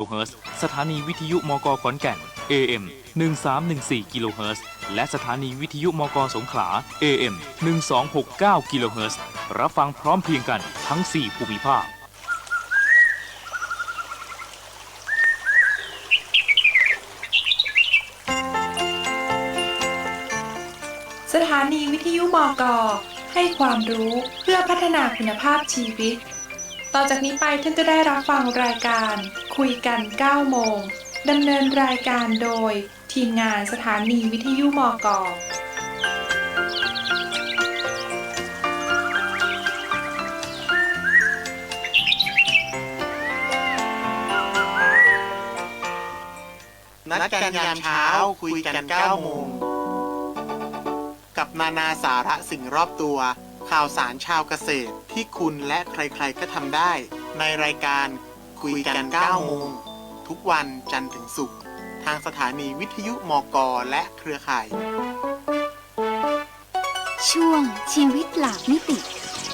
กิโลเฮิร์สถานีวิทยุมกขอนแก่น AM 1314กิโลเฮิร์และสถานีวิทยุมกสงขลา AM 1269กิโลเฮิร์รับฟังพร้อมเพียงกันทั้ง 4 ภูมิภาค สถานีวิทยุมก ให้ความรู้เพื่อพัฒนาคุณภาพชีวิต ต่อจากนี้ไปท่านจะได้รับฟังรายการ คุยกัน 9 โมง ดำเนินรายการโดย ทีมงานสถานีวิทยุมกนัดกันยามเช้าคุยกัน 9 โมง กับนานาสาระสิ่งรอบตัว ข่าวสารชาวเกษตรที่คุณและใครๆก็ทำได้ ในรายการ คุยกัน 9 โมง ทุกวันจันทร์ถึงศุกร์ทางสถานีวิทยุมกและเครือข่าย ช่วงชีวิตหลากมิติ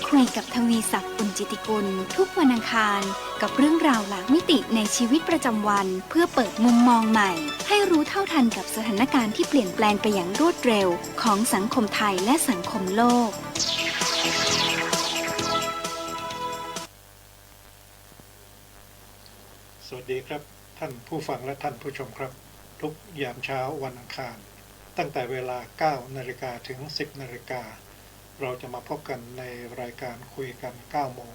คุยกับทวีศักดิ์อุนจิติกุล ทุกวันอังคาร กับเรื่องราวหลากมิติในชีวิตประจำวัน เพื่อเปิดมุมมองใหม่ ให้รู้เท่าทันกับสถานการณ์ที่เปลี่ยนแปลงไปอย่างรวดเร็ว ของสังคมไทยและสังคมโลก ดีครับ ท่านผู้ฟังและท่านผู้ชมครับ ทุกยามเช้าวันอังคาร ตั้งแต่เวลา 9 นาฬิกาถึง 10 นาฬิกา เราจะมาพบกันในรายการคุยกัน 9 โมง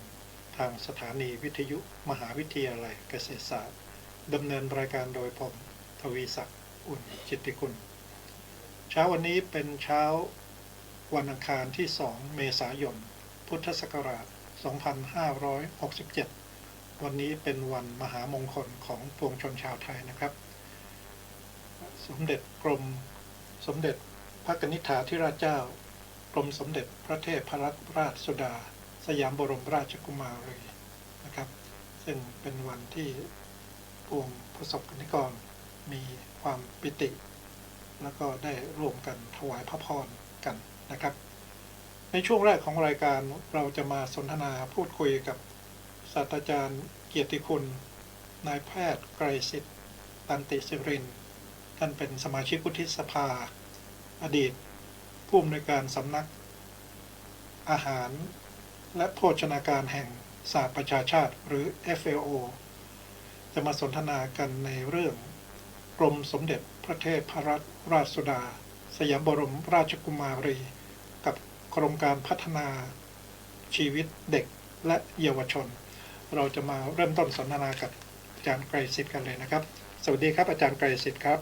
ทางสถานีวิทยุมหาวิทยาลัยเกษตรศาสตร์ดำเนินรายการโดยผมทวีศักดิ์อุ่นจิตติกุลเช้าวันนี้เป็นเช้าวันอังคารที่ 2 เมษายน พุทธศักราช 2567 วันนี้เป็นวันมหามงคลของปวงชนชาวไทยนะครับ สมเด็จกรมสมเด็จพระกนิษฐาธิราชเจ้า กรมสมเด็จพระเทพรัตนราชสุดา สยามบรมราชกุมารีนะครับ ซึ่งเป็นวันที่ปวงประสบกนิกรมีความปิติ แล้วก็ได้ร่วมกันถวายพระพรกันนะครับ ในช่วงแรกของรายการเราจะมาสนทนาพูดคุยกับ ศาสตราจารย์เกียรติคุณ นายแพทย์ไกรสิทธิ์ตันติสิริน ท่านเป็นสมาชิกวุฒิสภา อดีต ผู้อำนวยการสำนัก อาหาร และโภชนาการแห่งสหประชาชาติหรือ FAO จะมาสนทนากันในเรื่อง กรมสมเด็จพระเทพรัตนราชสุดา สยามบรมราชกุมารี กับโครงการพัฒนาชีวิตเด็กและเยาวชน เราจะมาเริ่มต้นสนทนากับอาจารย์ไกรสิทธิ์กันเลยนะครับ สวัสดีครับอาจารย์ไกรสิทธิ์ครับ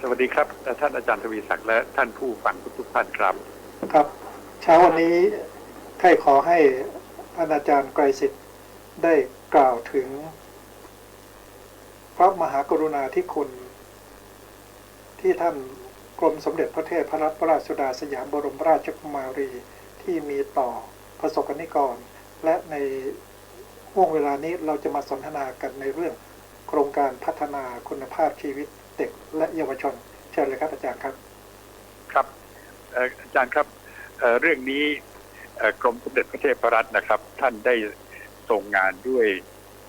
สวัสดีครับท่านอาจารย์ทวีศักดิ์และท่านผู้ฟังทุกๆท่านครับ ครับเช้าวันนี้ใครขอให้ท่านอาจารย์ไกรสิทธิ์ได้กล่าวถึง พระมหากรุณาธิคุณ ที่ท่านกรมสมเด็จพระเทพรัตนราชสุดาสยามบรมราชกุมารีที่มีต่อประสบกนิกร และใน ห่วงเวลานี้เราจะมาสนทนากันในเรื่องโครงการพัฒนาคุณภาพชีวิตเด็กและเยาวชน เชิญเลยครับอาจารย์ครับ ครับอาจารย์ครับเรื่องนี้กรมสมเด็จพระเทพรัตน์นะครับ ท่านได้ทรงงานด้วย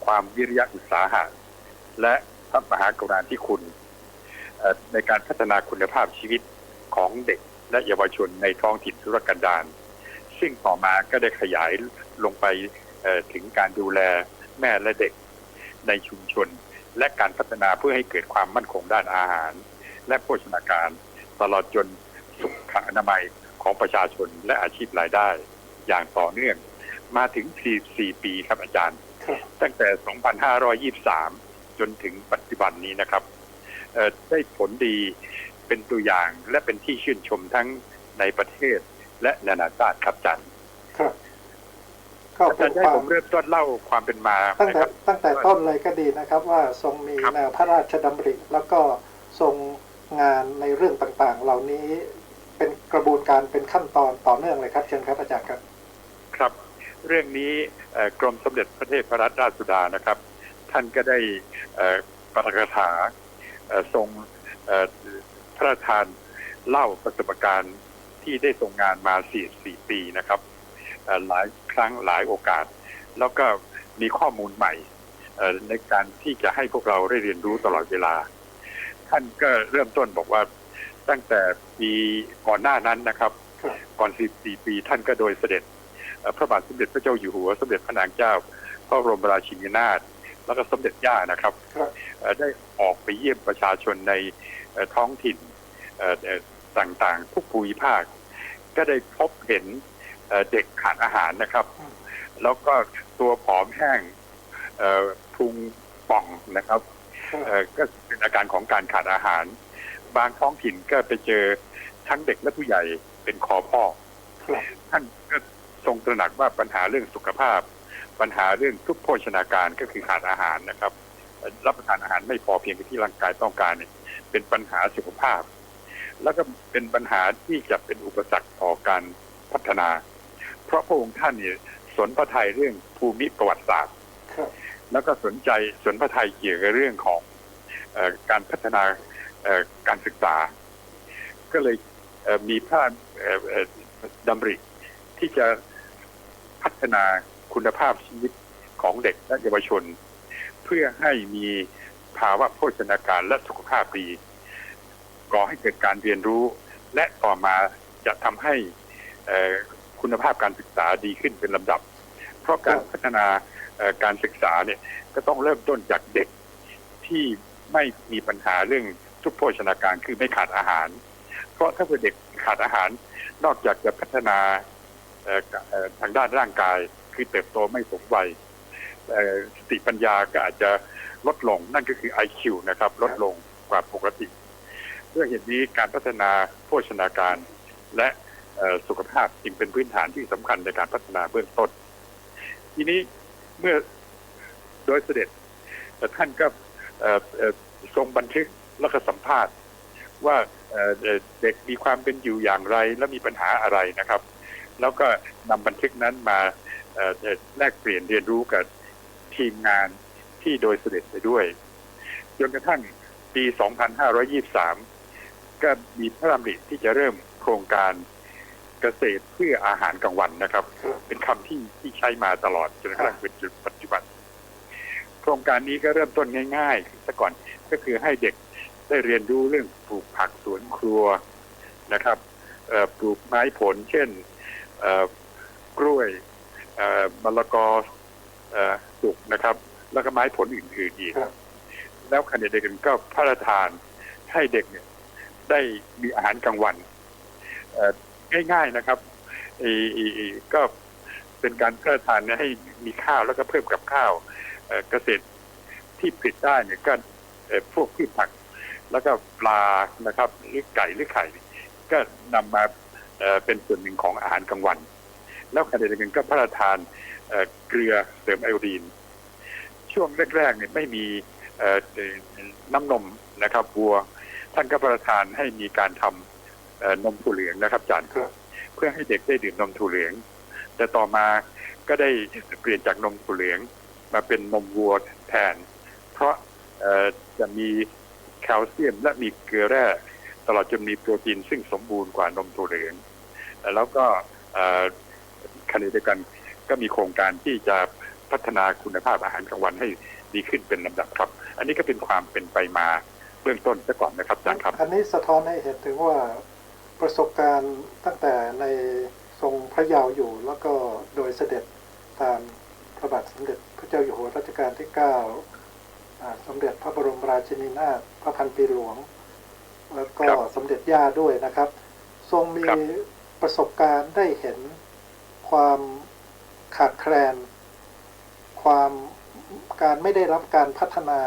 ความวิริยะอุตสาหะ และพระมหากรุณาธิคุณในการพัฒนาคุณภาพชีวิตของเด็กและเยาวชนในท้องถิ่นธุรกันดารซึ่งต่อมาก็ได้ขยายลงไป ถึงการดูแลแม่และเด็กในชุมชน และการพัฒนาเพื่อให้เกิดความมั่นคงด้านอาหาร และโภชนาการ ตลอดจนสุขอนามัยของประชาชนและอาชีพรายได้ อย่างต่อเนื่อง มาถึง 44 ปีครับอาจารย์ ตั้งแต่ 2523 จนถึงปัจจุบันนี้นะครับได้ผลดีเป็นตัวอย่างและเป็นที่ชื่นชมทั้งในประเทศและนานาชาติครับอาจารย์ อาเป็จารนย์ได้ควาผมมเริ่มต้นเล่าความเป็นมาตั้งนะแต่ครับตั้งแต่ต้นเลยก็ดีนะครับว่าทรงมีครับแนวพระราชดำริ แล้วก็ทรงงานในเรื่องต่างๆ เหล่านี้เป็นกระบวนการเป็นขั้นตอนต่อเนื่องเลยครับ เชิญครับอาจารย์ครับ ครับ เรื่องนี้เอ่อกรมสมเด็จพระเทพรัตนราชสุดานะครับ ท่านก็ได้เอ่อประกาศาเอ่อทรงเอ่อพระราชทานเล่าประสบการณ์ที่ได้ทรงงานมา 44 ปีนะครับเอ่อหลาย ครั้งหลายโอกาส แล้วก็มีข้อมูลใหม่ในการที่จะให้พวกเราได้เรียนรู้ตลอดเวลา ท่านก็เริ่มต้นบอกว่าตั้งแต่ปีก่อนหน้านั้นนะครับ ก่อน14ปีท่านก็โดยเสด็จ พระบาทสมเด็จพระเจ้าอยู่หัว สมเด็จพระนางเจ้า พระบรมราชินีนาถแล้วก็สมเด็จย่านะครับ ได้ออกไปเยี่ยมประชาชนในท้องถิ่นต่างๆทุกภูมิภาค ก็ได้พบเห็น เอ่อเด็กขาดอาหารนะครับ แล้วก็ตัวผอมแห้งเอ่อพุงป่องนะครับครับเอ่อก็เป็นอาการของการขาดอาหาร บางท้องถิ่นก็ไปเจอทั้งเด็กและผู้ใหญ่เป็นคอพ่อกครับท่านก็ทรงตระหนักว่าปัญหาเรื่องสุขภาพ ปัญหาเรื่องทุกโภชนาการก็คือขาดอาหารนะครับเอ่อรับประทานอาหารไม่พอเพียงที่ร่างกายต้องการเนี่ยเป็นปัญหาสุขภาพ แล้วก็เป็นปัญหาที่จะเป็นอุปสรรคต่อการพัฒนา เพราะพระองค์ท่านเนี่ยสนพระทัยเรื่องภูมิประวัติศาสตร์ครับแล้วก็สนใจสนพระทัยเกี่ยวกับเรื่องของเออการพัฒนาเอ่อการศึกษา ก็เลยเอ่อมีพระเอ่อเอ่อดำริที่จะพัฒนาคุณภาพชีวิตของเด็กและเยาวชน เพื่อให้มีภาวะโภชนาการและสุขภาพดีก่อให้เกิดการเรียนรู้ และต่อมาจะทำให้เอ่อ คุณภาพการศึกษาดีขึ้นเป็นลำดับ เพราะการพัฒนาเอ่อการศึกษาเนี่ยก็ต้องเริ่มต้นจากเด็กที่ไม่มีปัญหาเรื่องทุกโภชนาการคือไม่ขาดอาหาร เพราะถ้าเกิดเด็กขาดอาหาร นอกจากจะพัฒนาเอ่อเอ่อทางด้านร่างกายคือเติบโตไม่สมวัยเอ่อสติปัญญาก็อาจจะลดลงนั่นก็คือ IQ นะครับ ลดลงกว่าปกติด้วยเหตุนี้การพัฒนาโภชนาการและเอ่อ สุขภาพจึงเป็นพื้นฐานที่สำคัญในการพัฒนาเบื้องต้น ทีนี้เมื่อโดยเสด็จท่านก็ทรงบันทึกแล้วก็สัมภาษณ์ว่าเด็กมีความเป็นอยู่อย่างไรและมีปัญหาอะไรนะครับ แล้วก็นำบันทึกนั้นมาแลกเปลี่ยนเรียนรู้กับทีมงานที่โดยเสด็จไปด้วยจนกระทั่งปี 2523 ก็มีพระดำริที่จะเริ่มโครงการ เกษตรเพื่ออาหารกลางวันนะครับ เป็นคำที่ที่ใช้มาตลอดจนกระทั่งเป็นจุดปัจจุบัน โครงการนี้ก็เริ่มต้นง่ายๆซะก่อนก็คือให้เด็กได้เรียนรู้เรื่องปลูกผักสวนครัวนะครับปลูกไม้ผล เช่นกล้วยมะละกอสุกนะครับ แล้วก็ไม้ผลอื่นๆอีกแล้วขณะเดียวกันก็พระราชทานให้เด็กเนี่ยได้มีอาหารกลางวัน ง่าย ๆนะครับก็เป็นการพระราชทานให้มีข้าวแล้วก็เพิ่มกับข้าวเกษตรที่ผลิตได้เนี่ยก็พวกพืชผัก แล้วก็ปลานะครับหรือไก่หรือไข่ ก็นำมาเป็นส่วนหนึ่งของอาหารกลางวัน แล้วขณะเดียวกันก็พระราชทานเกลือเสริมไอโอดีน ช่วงแรกๆเนี่ยไม่มีน้ำนมนะครับวัว ท่านก็ประทานให้มีการทำ นมถั่วเหลืองนะครับอาจารย์ครับเพื่อให้เด็กได้ดื่มนมถั่วเหลือง แต่ต่อมาก็ได้เปลี่ยนจากนมถั่วเหลือง มาเป็นนมวัวแทน เพราะเอ่อจะมีแคลเซียมและมีเกลือแร่ตลอดจนมีโปรตีนซึ่งสมบูรณ์กว่านมถั่วเหลือง แล้วก็เอ่อขณะเดียวกันก็มีโครงการที่จะพัฒนาคุณภาพอาหารกลางวันให้ดีขึ้นเป็นลำดับครับ อันนี้ก็เป็นความเป็นไปมาเบื้องต้นซะก่อนนะครับอาจารย์ครับ อันนี้สะท้อนให้เห็นถึงว่า ประสบการณ์ตั้งแต่ในทรงพระเยาว์อยู่ แล้วก็โดยเสด็จตามพระบาทสมเด็จพระเจ้าอยู่หัวรัชกาลที่เก้าอ่าสมเด็จพระบรมราชินีนาถพระพันปีหลวง แล้วก็ครับสมเด็จย่าด้วยนะครับ ทรงมีครับประสบการณ์ได้เห็นความขาดแคลน ความการไม่ได้รับการพัฒนา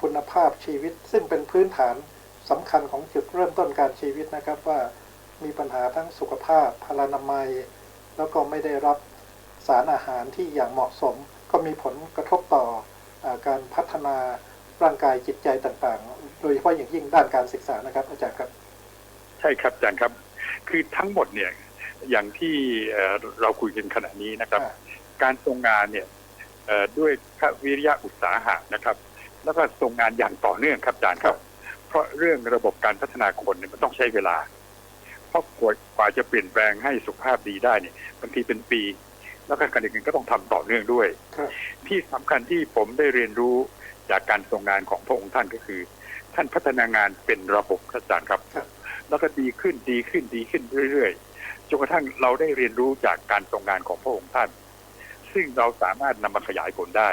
คุณภาพชีวิต ซึ่งเป็นพื้นฐานสำคัญของจุดเริ่มต้นการชีวิตนะครับว่า มีปัญหาทั้งสุขภาพพลานามัย แล้วก็ไม่ได้รับสารอาหารที่อย่างเหมาะสม ก็มีผลกระทบต่ออาการพัฒนาร่างกายจิตใจต่างๆ โดยเฉพาะอย่างยิ่งด้านการศึกษานะครับ อาจารย์ครับ ใช่ครับอาจารย์ครับ คือทั้งหมดเนี่ยอย่างที่เอ่อเราคุยกันขณะนี้นะครับอ่าการทรงงานเนี่ยเอ่อด้วยพระวิริยะอุตสาหะนะครับ แล้วก็ทรงงานอย่างต่อเนื่องครับอาจารย์ครับ เพราะเรื่องระบบการพัฒนาคนเนี่ยมันต้องใช้เวลา เพราะกว่ากว่าจะเปลี่ยนแปลงให้สุขภาพดีได้เนี่ยบางทีเป็นปี แล้วก็ขณะเดียวกันก็ต้องทำต่อเนื่องด้วยครับที่สำคัญที่ผมได้เรียนรู้จากการทรงงานของพระองค์ท่านก็คือ ท่านพัฒนางานเป็นระบบครับอาจารย์ครับครับ แล้วก็ดีขึ้นดีขึ้นดีขึ้นเรื่อยๆจนกระทั่งเราได้เรียนรู้จากการทรงงานของพระองค์ท่าน ซึ่งเราสามารถนำมาขยายผลได้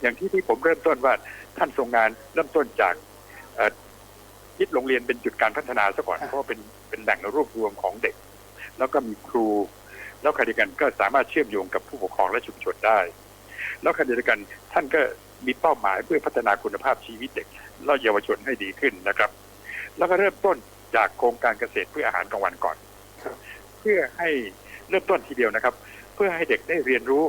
อย่างที่ที่ผมเริ่มต้นว่าท่านทรงงานเริ่มต้นจาก เอ่อยึดโรงเรียนเป็นจุดการพัฒนาซะก่อนเพราะว่าเป็นเป็นแหล่งรวบรวมของเด็ก แล้วก็มีครู แล้วขณะเดียวกันก็สามารถเชื่อมโยงกับผู้ปกครองและชุมชนได้ แล้วขณะเดียวกันท่านก็มีเป้าหมายเพื่อพัฒนาคุณภาพชีวิตเด็กและเยาวชนให้ดีขึ้นนะครับ แล้วก็เริ่มต้นจากโครงการเกษตรเพื่ออาหารกลางวันก่อนครับเพื่อให้เริ่มต้นทีเดียวนะครับ เพื่อให้เด็กได้เรียนรู้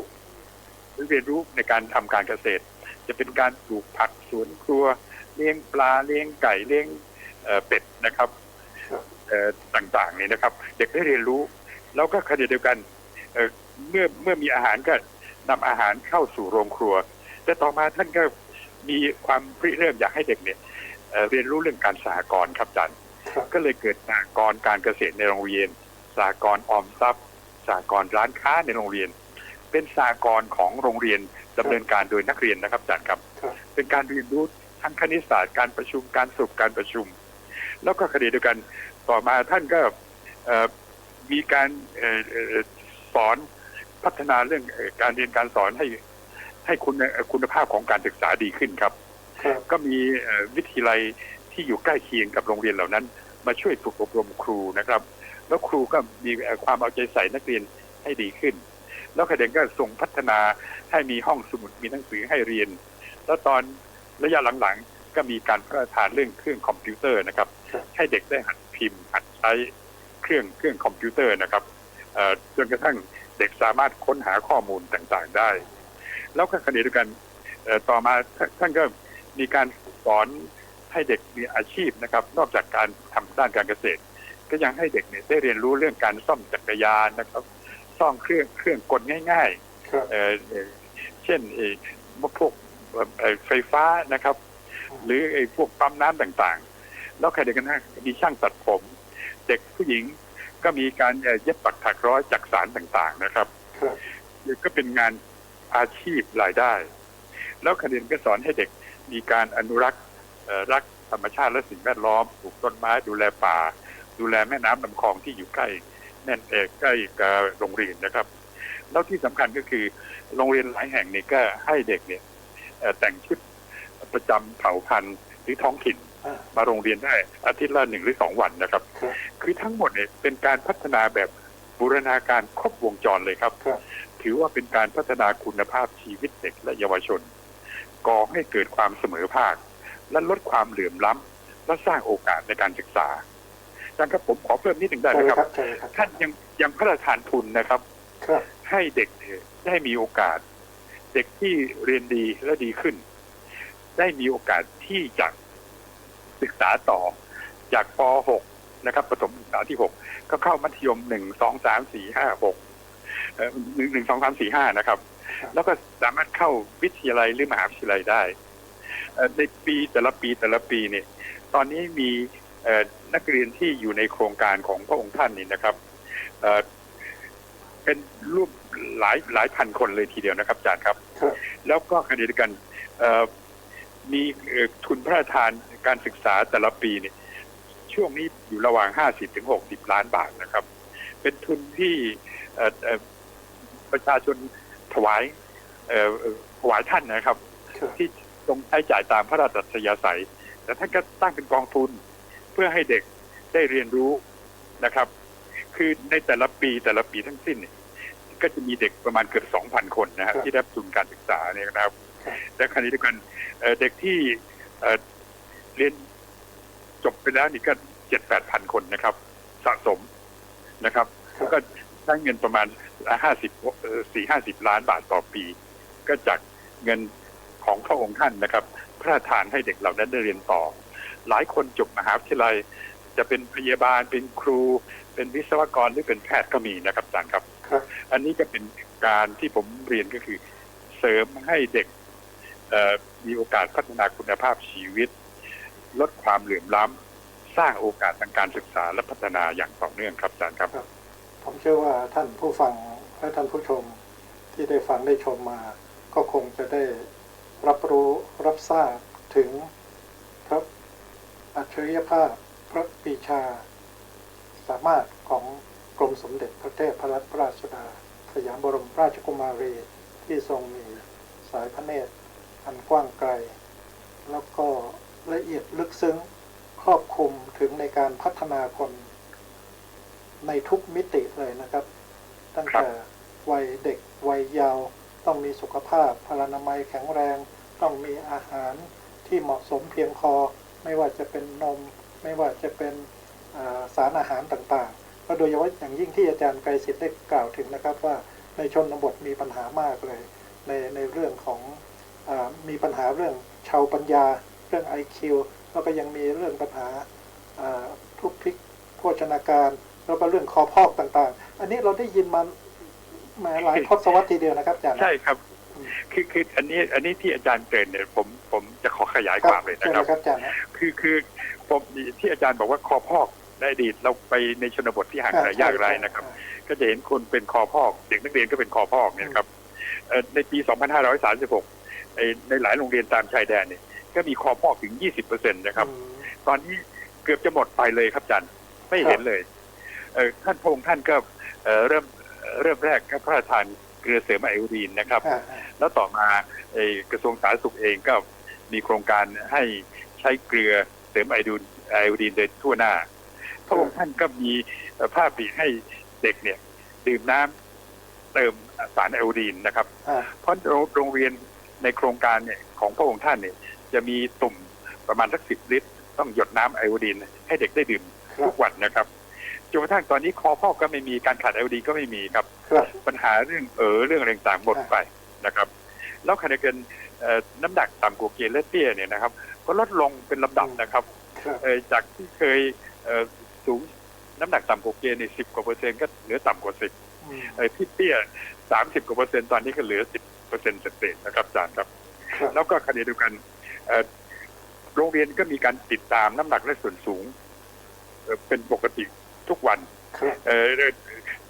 เรียนรู้ในการทำการเกษตร จะเป็นการปลูกผักสวนครัวเลี้ยงปลาเลี้ยงไก่เลี้ยง เอ่อเป็ดนะครับครับเอ่อต่างๆนี่นะครับ เด็กได้เรียนรู้ แล้วก็ขณะเดียวกันเอ่อเมื่อเมื่อมีอาหารก็นำอาหารเข้าสู่โรงครัว แต่ต่อมาท่านก็มีความริเริ่มอยากให้เด็กเนี่ยเอ่อเรียนรู้เรื่องการสหกรณ์ครับอาจารย์ครับก็เลยเกิดสหกรณ์การเกษตรในโรงเรียนสหกรณ์ออมทรัพย์สหกรณ์ร้านค้าในโรงเรียน เป็นสหกรณ์ของโรงเรียนดำเนินการโดยนักเรียนนะครับอาจารย์ครับครับ เป็นการเรียนรู้ทั้งคณิตศาสตร์การประชุมการสรุปการประชุม แล้วก็ขณะเดียวกันต่อมาท่านก็เอ่อมีการเอ่อเอ่อสอนพัฒนาเรื่องเอ่อการเรียนการสอนให้ให้คุณเอ่อคุณภาพของการศึกษาดีขึ้นครับครับก็มีเอ่อวิทยาลัยที่อยู่ใกล้เคียงกับโรงเรียนเหล่านั้น มาช่วยฝึกอบรมครูนะครับ แล้วครูก็มีเอ่อความเอาใจใส่นักเรียนให้ดีขึ้น แล้วขณะเดียวกันก็ส่งพัฒนาให้มีห้องสมุดมีหนังสือให้เรียน แล้วตอนระยะหลังๆ ก็มีการพัฒนาเรื่องเครื่องคอมพิวเตอร์นะครับครับ ให้เด็กได้หัดพิมพ์ หัดใช้เครื่องเครื่องคอมพิวเตอร์นะครับเอ่อจนกระทั่งเด็กสามารถค้นหาข้อมูลต่างๆได้ แล้วก็ขณะเดียวกันเอ่อต่อมาท่านท่านก็มีการสอนให้เด็กมีอาชีพนะครับ นอกจากการทำด้านการเกษตร ก็ยังให้เด็กเนี่ยได้เรียนรู้เรื่องการซ่อมจักรยานนะครับ ซ่อมเครื่องเครื่องกลง่ายๆครับเอ่อเอ่อเช่นไอ้พวกเอ่อเอ่อไฟฟ้านะครับ หรือไอ้พวกปั๊มน้ำต่างๆ แล้วใครเดียวกันนะมีช่างตัดผม เด็กผู้หญิงก็มีการเย็บปักถักร้อยจักสารต่างๆนะครับครับก็เป็นงานอาชีพรายได้ แล้วคดีก็สอนให้เด็กมีการอนุรักษ์รักธรรมชาติและสิ่งแวดล้อมปลูกต้นไม้ดูแลป่า ดูแลแม่น้ำลำคลองที่อยู่ใกล้แน่นเออใกล้กับโรงเรียนนะครับ แล้วที่สำคัญก็คือโรงเรียนหลายแห่งเนี่ยก็ให้เด็กเนี่ยแต่งชุด ประจำเผ่าพันธุ์หรือท้องถิ่นอ่ามาโรงเรียนได้อาทิตย์ละหนึ่งหรือสองวันนะครับครับ คือทั้งหมดเนี่ยเป็นการพัฒนาแบบบูรณาการครบวงจรเลยครับครับ ถือว่าเป็นการพัฒนาคุณภาพชีวิตเด็กและเยาวชน ก่อให้เกิดความเสมอภาค และลดความเหลื่อมล้ำและสร้างโอกาสในการศึกษาอาจารย์ครับผมขอเพิ่มนิดหนึ่งได้ใช่ไหมเลยคครัรับบใช่เลยครับ ท่านยังยังพระราชทานทุนนะครับครับให้เด็กเนี่ยได้มีโอกาส เด็กที่เรียนดีและดีขึ้น ได้มีโอกาสที่จะศึกษาต่อจากป .6 นะครับประถมศึกษาที่ 6 ก็เข้ามัธยม 1 2 3 4 5 6เอ่อหนึ่งหนึ่งสองสามสี่ห้านะครับครับ แล้วก็สามารถเข้าวิทยาลัยหรือมหาวิทยาลัยได้เอ่อในปีแต่ละปีแต่ละปีเนี่ยตอนนี้มีเอ่อนักเรียนที่อยู่ในโครงการของพระองค์ท่านนี่นะครับเอ่อเป็นรูปหลายหลายพันคนเลยทีเดียวนะครับอาจารย์ครับครับแล้วก็ขณะเดียวกันเอ่อ มีทุนพระราชทานการศึกษาแต่ละปีเนี่ยช่วงนี้อยู่ระหว่าง 50ถึง60 ล้านบาทนะครับ เป็นทุนที่ประชาชนถวายถวายท่านนะครับ ที่ตรงใช้จ่ายตามพระราชอัธยาศัย แต่ท่านก็ตั้งเป็นกองทุนเพื่อให้เด็กได้เรียนรู้นะครับ คือในแต่ละปีแต่ละปีทั้งสิ้น ก็จะมีเด็กประมาณเกือบ 2,000 คนนะครับที่ได้รับทุนการศึกษาเนี่ยนะครับ และขณะเดียวกันเอ่อเด็กที่เอ่อเรียนจบไปแล้วนี่ก็เจ็ดแปดพันคนนะครับ สะสมนะครับครับก็ใช้เงินประมาณห้าสิบสี่ห้าสิบล้านบาทต่อปี ก็จากเงินของพระองค์ท่านนะครับ พระราชทานให้เด็กเหล่านั้นได้เรียนต่อ หลายคนจบมหาวิทยาลัยจะเป็นพยาบาลเป็นครู เป็นวิศวกรหรือเป็นแพทย์ก็มีนะครับอาจารย์ครับครับอันนี้ก็เป็นการที่ผมเรียนก็คือ เสริมให้เด็กเอ่อ มีโอกาสพัฒนาคุณภาพชีวิต ลดความเหลื่อมล้ำสร้างโอกาสทางการศึกษาและพัฒนาอย่างต่อเนื่องครับอาจารย์ครับ ผมเชื่อว่าท่านผู้ฟังและท่านผู้ชมที่ได้ฟังได้ชมมา ก็คงจะได้รับรู้รับทราบถึงพระอัจฉริยภาพพระปีชา สามารถของกรมสมเด็จพระเทพรัตนราชสุดา สยามบรมราชกุมารีที่ทรงมีสายพระเนตร อันกว้างไกล แล้วก็ละเอียดลึกซึ้งครอบคลุมถึงในการพัฒนาคนในทุกมิติเลยนะครับ ตั้งแต่วัยเด็กวัยยาว ต้องมีสุขภาพพลานามัยแข็งแรง ต้องมีอาหารที่เหมาะสมเพียงพอไม่ว่าจะเป็นนม ไม่ว่าจะเป็นาสารอาหารต่างๆ ก็โดยเฉพาะอย่างยิ่งที่อาจารย์ไกรสิทธิ์ได้กล่าวถึงนะครับว่าในชนบทมีปัญหามากเลย ในในเรื่องของ มีปัญหาเรื่องชาวปัญญา เรื่อง IQ แล้วก็ยังมีเรื่องปัญหาอ่าทุกพลิกโภชนาการแล้วก็เรื่องคอพอกต่างๆ อันนี้เราได้ยินมามาหลายทศวรรษทีเดียวนะครับอาจารย์นะใช่ครับอืมคือคืออันนี้อันนี้ที่อาจารย์เกริ่นเนี่ยผมผมจะขอขยายความเลยนะใช่คไหมรับครับอาจารย์นะคือคือผมที่อาจารย์บอกว่าคอพอกในอดีตเราไปในชนบทที่ห่างไกลยากไร้นะครับ ก็จะเห็นคนเป็นคอพอก เด็กนักเรียนก็เป็นคอพอกเนี่ยนะครับเอ่อในปี 2536ไอ้ ในหลายโรงเรียนตามชายแดนเนี่ยก็มีคอพอกถึง 20%นะครับอืมตอนนี้เกือบจะหมดไปเลยครับอาจันไม่เห็นเลยเอ่อท่านพระองค์ท่านก็เอ่อเริ่มเริ่มแรกก็พระราชทานเกลือเสริมไอโอดีนนะครับอ่าอ่าแล้วต่อมาไอ้กระทรวงสาธารณสุขเองก็มีโครงการให้ใช้เกลือเสริมไอโอดีนไอโอดีนโดยทั่วหน้า พระองค์ท่านก็มีเอ่อภาพปีให้เด็กเนี่ย ดื่มน้ำเติมสารไอโอดีนนะครับอ่าเพราะโรงโรงเรียน ในโครงการเนี่ยของพระองค์ท่านเนี่ยจะมีตุ่มประมาณสักสิบลิตร ต้องหยดน้ำไอโอดีน ให้เด็กได้ดื่มครัทุบกวันนะครับจนกระทั่งตอนนี้คอพ่อกก็ไม่มีการขาดไอโอดีนก็ไม่มีครับครับปัญหาเรื่องเออเรื่องอะไรต่างๆหมดไปนะครับ แล้วขณะเดียวกันเอ่อน้ำหนักต่ำกว่าเกณฑ์และเตี้ยเนี่ยนะครับ ก็ลดลงเป็นลำดับนะครับครับเอ่อจากที่เคยเอ่อสูงน้ำหนักต่ำกว่าเกณฑ์ในสิบกว่าเปอร์เซ็นต์ก็เหลือต่ำกว่าสิบอืมเอ่อที่เตี้ยสามสิบกว่าเปอร์เซ็นต์ตอนนี้ก็เหลือสิบเปอร์เซ็นต์เศษๆนะครับอาจารย์ครับครับแล้วก็ขณะเดียวกันเอ่อโรงเรียนก็มีการติดตามน้ำหนักและส่วนสูงเอ่อเป็นปกติทุกวันครับเอ่อเอ่อ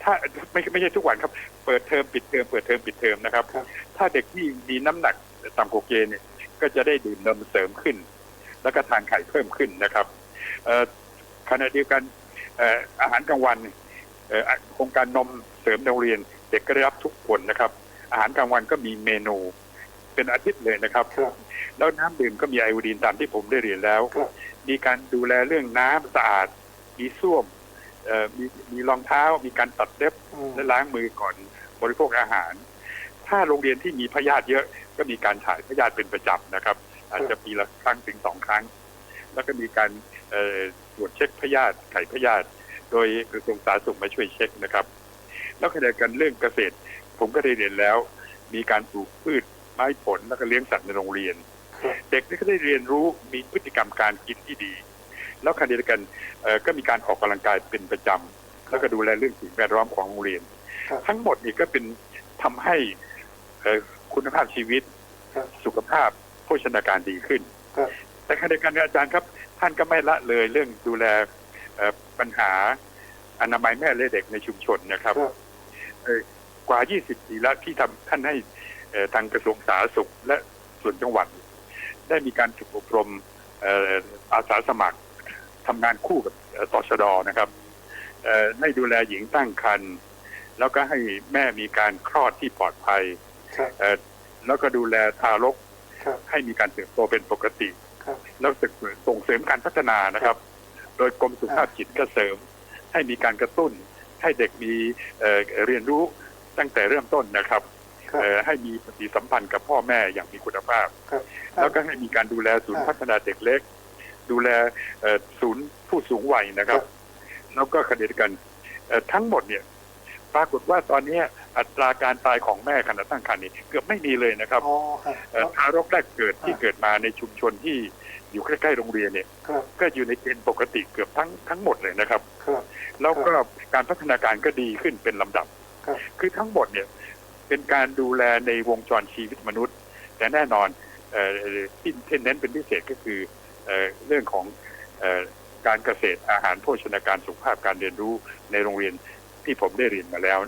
ถ้าไม่ไม่ใช่ทุกวันครับ เปิดเทอมปิดเทอมเปิดเทอมปิดเทอมนะครับครับถ้าเด็กที่มีน้ำหนักต่ำกว่าเกณฑ์เนี่ยก็จะได้ดื่มนมเสริมขึ้น แล้วก็ทานไข่เพิ่มขึ้นนะครับเอ่อขณะเดียวกันเอ่ออาหารกลางวันเอ่อโครงการนมเสริมในโรงเรียน เด็กก็ได้รับทุกคนนะครับ อาหารกลางวันก็มีเมนู เป็นอาทิตย์เลยนะครับครับแล้วน้ำดื่มก็มีไอโอดีนตามที่ผมได้เรียนแล้วครับมีการดูแลเรื่องน้ำสะอาด มีส้วมเอ่อมีมีรองเท้า มีการตัดเล็บอืมและล้างมือก่อนบริโภคอาหาร ถ้าโรงเรียนที่มีพยาธิเยอะ ก็มีการถ่ายพยาธิเป็นประจำนะครับ อาจจะปีละครั้งถึงสองครั้ง แล้วก็มีการเอ่อตรวจเช็คพยาธิไข่พยาธิโดยกระทรวงสาธารณสุขมาช่วยเช็คนะครับ แล้วขณะเดียวกันเรื่องเกษตร ผมก็ได้เรียนแล้ว มีการปลูกพืชไม้ผลแล้วก็เลี้ยงสัตว์ในโรงเรียนครับเด็กนี่ก็ได้เรียนรู้มีพฤติกรรมการกินที่ดี แล้วขณะเดียวกันเอ่อก็มีการออกกำลังกายเป็นประจำแล้วก็ดูแลเรื่องสิ่งแวดล้อมของโรงเรียนครับทั้งหมดนี่ก็เป็นทำให้เอ่อคุณภาพชีวิตครับสุขภาพโภชนาการดีขึ้นครับแต่ขณะเดียวกันอาจารย์ครับ ท่านก็ไม่ละเลยเรื่องดูแลเอ่อปัญหาอนามัยแม่และเด็กในชุมชนนะครับครับเอ่อ กว่า 20 ปีแล้วที่ทำท่านให้เอ่อทางกระทรวงสาธารณสุขและส่วนจังหวัด ได้มีการฝึกอบรมเอ่ออาสาสมัครทำงานคู่กับเอ่อตชดนะครับเอ่อให้ดูแลหญิงตั้งครรภ์แล้วก็ให้แม่มีการคลอดที่ปลอดภัยครับเอ่อแล้วก็ดูแลทารกครับให้มีการเติบโตเป็นปกติครับแล้วส่งเสริมการพัฒนานะครับ โดยกรมสุขภาพจิตก็เสริม ให้มีการกระตุ้น ให้เด็กมีเอ่อเรียนรู้ ตั้งแต่เริ่มต้นนะครับครับเอ่อให้มีปฏิสัมพันธ์กับพ่อแม่อย่างมีคุณภาพ ครับแล้วก็ให้มีการดูแลศูนย์ครับพัฒนาเด็กเล็ก ดูแลเอ่อศูนย์ผู้สูงวัยนะครับแล้วก็ขณะเดียวกันเอ่อทั้งหมดเนี่ยปรากฏว่าตอนเนี้ยอัตราการตายของแม่ขณะตั้งครรภ์นี่เกือบไม่มีเลยนะครับอ๋อครับเอ่อทารกแรกเกิดที่อ่าเกิดมาในชุมชนที่อยู่ใกล้ๆโรงเรียนเนี่ยครับ ก็อยู่ในเกณฑ์ปกติเกือบทั้งทั้งหมดเลยนะครับ ครับ แล้วก็การพัฒนาการก็ดีขึ้นเป็นลำดับ ครับคือทั้งหมดเนี่ยเป็นการดูแลในวงจรชีวิตมนุษย์ แต่แน่นอนเอ่อที่ที่เน้นเป็นพิเศษก็คือเอ่อเรื่องของเอ่อการเกษตรอาหารโภชนาการสุขภาพการเรียนรู้ในโรงเรียนที่ผมได้เรียนมาแล้ว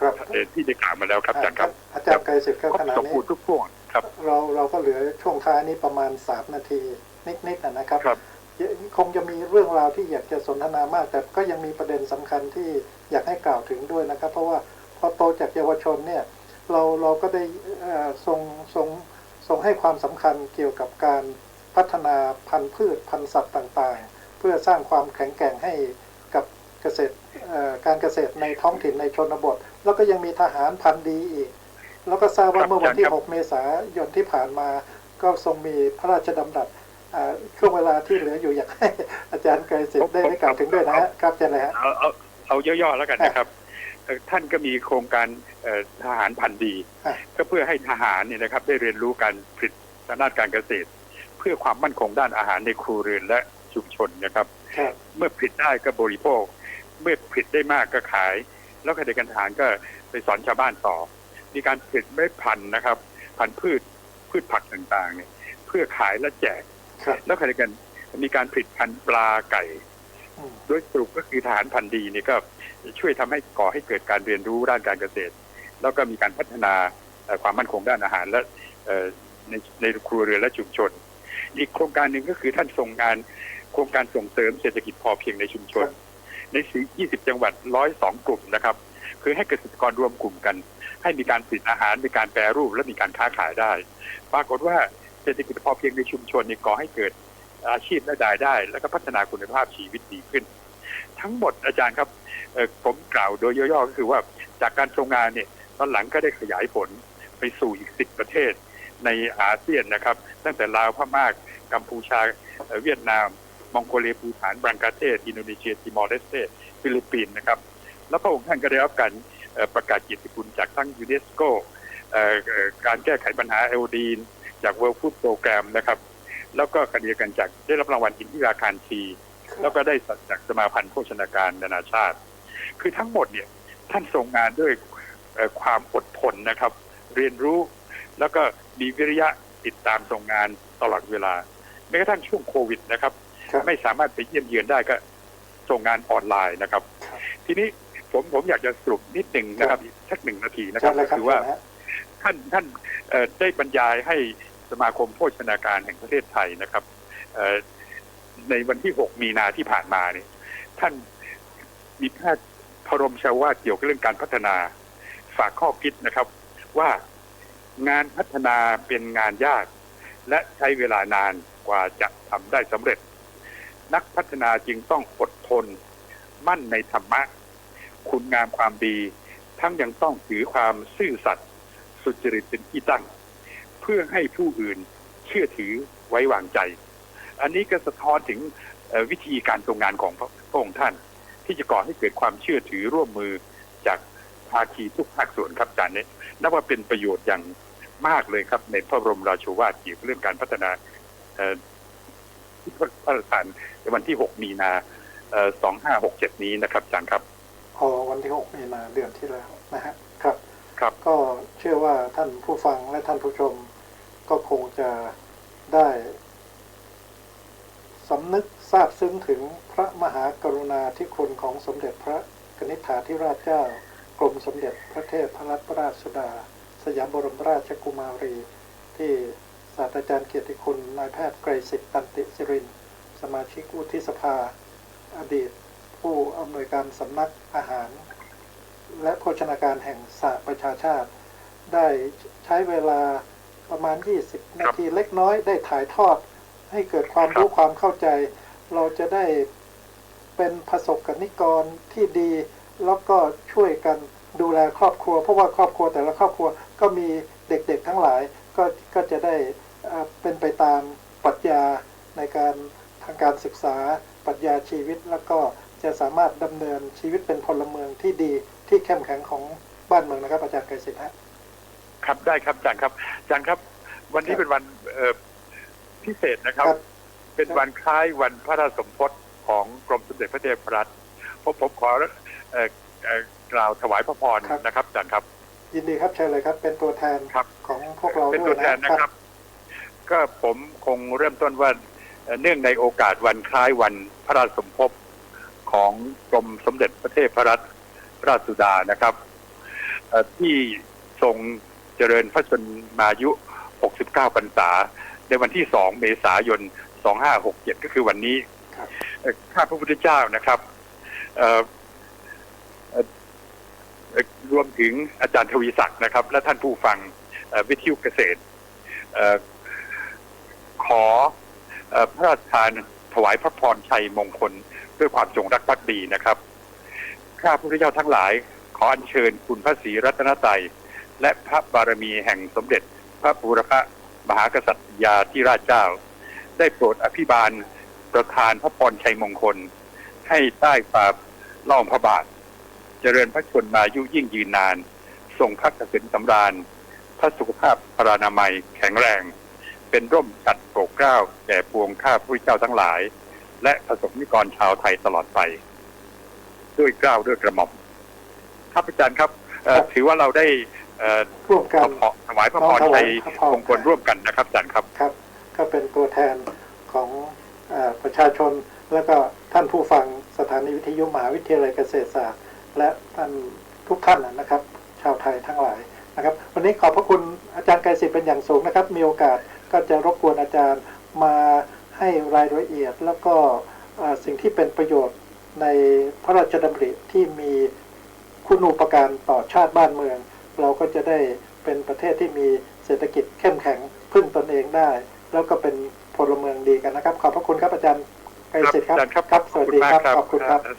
ครับเอ่อที่ได้กล่าวมาแล้วครับอาจารย์ครับอาจารย์ไกรสิทธิ์ครับครบขณะสมนี้บูรณ์ทุกช่วงครับ เราเราก็เหลือช่วงท้ายนี้ประมาณ3นาทีนิดๆนะนะครับ ครับคงจะมีเรื่องราวที่อยากจะสนทนามาก แต่ก็ยังมีประเด็นสำคัญที่อยากให้กล่าวถึงด้วยนะครับ เพราะว่าพอโตจากเยาวชนเนี่ยเราเราก็ได้เอ่อทรงทรงทรงให้ความสำคัญเกี่ยวกับการพัฒนาพันธุ์พืชพันธุ์สัตว์ต่างๆ เพื่อสร้างความแข็งแกร่งให้กับเกษตรเอ่อการเกษตรในท้องถิ่นในชนบท แล้วก็ยังมีทหารพันธุ์ดีอีก แล้วก็ทราบว่าครับเมื่อวันที่ครับ6เมษายนที่ผ่านมา ก็ทรงมีพระราชดำรัสอ่า ช่วงเวลาที่เหลืออยู่อยากให้อาจารย์ไกรสิทธิ์ได้ได้กล่าวถึงด้วยนะฮะครับเชิญเลยฮะเอาเอาเอาย่อๆแล้วกันนะครับเอ่อท่านก็มีโครงการเอ่อทหารพันธุ์ดีอะก็เพื่อให้ทหารเนี่ยนะครับได้เรียนรู้การผลิตทางด้านการเกษตร เพื่อความมั่นคงด้านอาหารในครัวเรือนและชุมชนนะครับครับ เมื่อผลิตได้ก็บริโภค เมื่อผลิตได้มากก็ขาย แล้วขณะเดียวกันทหารก็ไปสอนชาวบ้านต่อ มีการผลิตเมล็ดพันธุ์นะครับ พันธุ์พืชพืชผักต่างๆเนี่ยเพื่อขายและแจกครับ แล้วขณะเดียวกันมีการผลิตพันธุ์ปลาไก่อืมโดยสรุปก็คือทหารพันธุ์ดีเนี่ยก็ช่วยทำให้ก่อให้เกิดการเรียนรู้ด้านการเกษตร แล้วก็มีการพัฒนาเอ่อความมั่นคงด้านอาหารและเอ่อในในครัวเรือนและชุมชน อีกโครงการหนึ่งก็คือท่านส่งงานโครงการส่งเสริมเศรษฐกิจพอเพียงในชุมชน ในสี20 จังหวัด 102 กลุ่มนะครับ คือให้เกษตรกรรวมกลุ่มกัน ให้มีการผลิตอาหารมีการแปรรูปและมีการค้าขายได้ ปรากฏว่า เศรษฐกิจพอเพียงในชุมชนนี่ก่อให้เกิดอาชีพและรายได้ แล้วก็พัฒนาคุณภาพชีวิตดีขึ้น ทั้งหมดอาจารย์ครับผมกล่าวโดยย่อๆก็คือว่าจากการทรงงานเนี่ยตอนหลังก็ได้ขยายผลไปสู่อีก10ประเทศในอาเซียนนะครับ ตั้งแต่ลาวพม่ากัมพูชาเวียดนาม มองโกเลียภูฐานบังกลาเทศ อินโดนีเซียติมอร์เลสเตฟิลิปปินส์นะครับ แล้วพระองค์ท่านก็ได้รับการประกาศเกียรติคุณจากทั้งยูเนสโกการแก้ไขปัญหาเอลดีน จาก World Food Program นะครับ แล้วก็ขณะเดียวกันจากได้รับรางวัลอินทิราคารที แล้วก็ได้จากสมาพันธ์โภชนาการนานาชาติ คือทั้งหมดเนี่ยท่านทรงงานด้วยเอ่อความอดทนนะครับ เรียนรู้แล้วก็มีวิริยะติดตามทรงงานตลอดเวลาแม้กระทั่งช่วงโควิดนะครับครับไม่สามารถไปเยี่ยมเยือนได้ก็ส่งงานออนไลน์นะครับครับทีนี้ผมผมอยากจะสรุปนิดหนึ่งนะครับอีกสักหนึ่งนาทีนะคเชิรับญเลยก็ครับคือว่าเชิญนะฮะท่านท่านเอ่อได้บรรยายให้ สมาคมโภชนาการแห่งประเทศไทยนะครับในวันที่ 6 มีนาที่ผ่านมาเนี่ยท่านมีแพทย์พรมชาวาเกี่ยวกับเรื่องการพัฒนาฝากข้อคิดนะครับ ว่างานพัฒนาเป็นงานยาก และใช้เวลานานกว่าจะทำได้สำเร็จ นักพัฒนาจึงต้องอดทน มั่นในธรรมะ คุณงามความดี ทั้งยังต้องถือความซื่อสัตย์สุจริตเป็นที่ตั้ง เพื่อให้ผู้อื่นเชื่อถือไว้วางใจ อันนี้ก็สะท้อนถึงเอ่อวิธีการทรงงานของพระพระองค์ท่าน ที่จะก่อให้เกิดความเชื่อถือร่วมมือจากภาคีทุกภาคส่วนครับอาจารย์เนี่ยนับว่าเป็นประโยชน์อย่างมากเลยครับ ในพระบรมราโชวาทเกี่ยวกับเรื่องการพัฒนาเอ่อที่พระราชทานในวันที่ 6 มีนาเอ่อ2567นี้นะครับอาจารย์ครับพอวันที่ 6 มีนาเดือนที่แล้วนะฮะครับ ครับก็เชื่อว่าท่านผู้ฟังและท่านผู้ชม ก็คงจะได้สำนึกทราบซึ้งถึงพระมหากรุณาธิคุณของสมเด็จพระกนิษฐาธิราชเจ้ากรมสมเด็จพระเทพรัตนราชสุดา สยามบรมราชกุมารี ที่ศาสตราจารย์เกียรติคุณนายแพทย์ไกรสิทธิ์ตันติสิริน สมาชิกวุฒิสภา อดีต ผู้อำนวยการสำนักอาหาร และโภชนาการแห่งสหประชาชาติ ได้ใช้เวลา ประมาณ 20 นาทีเล็กน้อยได้ถ่ายทอด ให้เกิดความรู้ความเข้าใจ เราจะได้เป็นประสบกนิกรที่ดี แล้วก็ช่วยกันดูแลครอบครัว เพราะว่าครอบครัวแต่ละครอบครัวก็มีเด็กๆทั้งหลายก็ก็จะได้เอ่อเป็นไปตามปรัชญาในการทางการศึกษาปรัชญาชีวิต แล้วก็จะสามารถดำเนินชีวิตเป็นพลเมืองที่ดีที่เข้มแข็งของบ้านเมืองนะครับอาจารย์ไกรสิทธิ์ฮะ ครับได้ครับอาจารย์ครับอาจารย์ครับ วันนี้ครับเป็นวันเอ่อพิเศษนะครับ ครับ เป็นวันคล้ายวันพระราชสมภพของกรมสมเด็จพระเทพรัตน์ผมผมขอเอ่อเอ่อกล่าวถวายพระพรครับ นะครับอาจารย์ครับ ยินดีครับเชิญเลยครับ เป็นตัวแทนครับ ของพวกเราเป็นด้ตัววยแทนนะนะคครัรับ บ ก็ผมคงเริ่มต้นว่าเอ่อเนื่องในโอกาสวันคล้ายวันพระราชสมภพของกรมสมเด็จพระเทพรัตนราชสุดานะครับเอ่อที่ทรง เจริญพระชนมายุ 69 พรรษา ในวันที่ 2 เมษายน 2567 ก็คือวันนี้ครับเอ่อข้าพระพุทธเจ้านะครับเอ่อเอ่อเอ่อรวมถึงอาจารย์ทวีศักดิ์นะครับ และท่านผู้ฟังเอ่อวิทยุเกษตรเอ่อขอเอ่อพระราชทานถวายพระพรชัยมงคล ด้วยความจงรักภักดีนะครับ ข้าพระพุทธเจ้าทั้งหลายขออัญเชิญคุณพระศรีรัตนตรัย และพระบารมีแห่งสมเด็จ พระบูรพมหากษัตริยาธิราชเจ้า ได้โปรดอภิบาลประทานพระพรชัยมงคล ให้ใต้ฝ่าล่อมพระบาท เจริญพระชนมายุยิ่งยืนนาน ทรงพระเกษมสำราญ พระสุขภาพพรานามัยแข็งแรง เป็นร่มจัดโปรดเกล้าแก่ปวงข้าพระเจ้าทั้งหลาย และประสบนิกรชาวไทยตลอดไป ด้วยเกล้าด้วยกระหม่อมครับอาจารย์ครับเอ่อครับถือว่าเราได้ ร่วมกันถวายพระพรชัยมงคลร่วมกันนะครับอาจารย์ครับครับ ก็เป็นตัวแทนของเออประชาชนแล้วก็ท่านผู้ฟังสถานีวิทยุมหาวิทยาลัยเกษตรศาสตร์ และท่านทุกท่านนะครับ ชาวไทยทั้งหลายนะครับ วันนี้ขอบพระคุณอาจารย์ไกรศิษย์เป็นอย่างสูงนะครับ มีโอกาสก็จะรบกวนอาจารย์มาให้รายละเอียด แล้วก็เอ่อสิ่งที่เป็นประโยชน์ในพระราชดำริที่มีคุณูปการต่อชาติบ้านเมือง เราก็จะได้เป็นประเทศที่มีเศรษฐกิจเข้มแข็งพึ่งตนเองได้ แล้วก็เป็นพลเมืองดีกันนะครับ ขอบพระคุณครับอาจารย์ไกรศิษย์ครับอาจารย์ครับครับ สวัสดีครับขขออบบคุคุณณมากคครัรับบ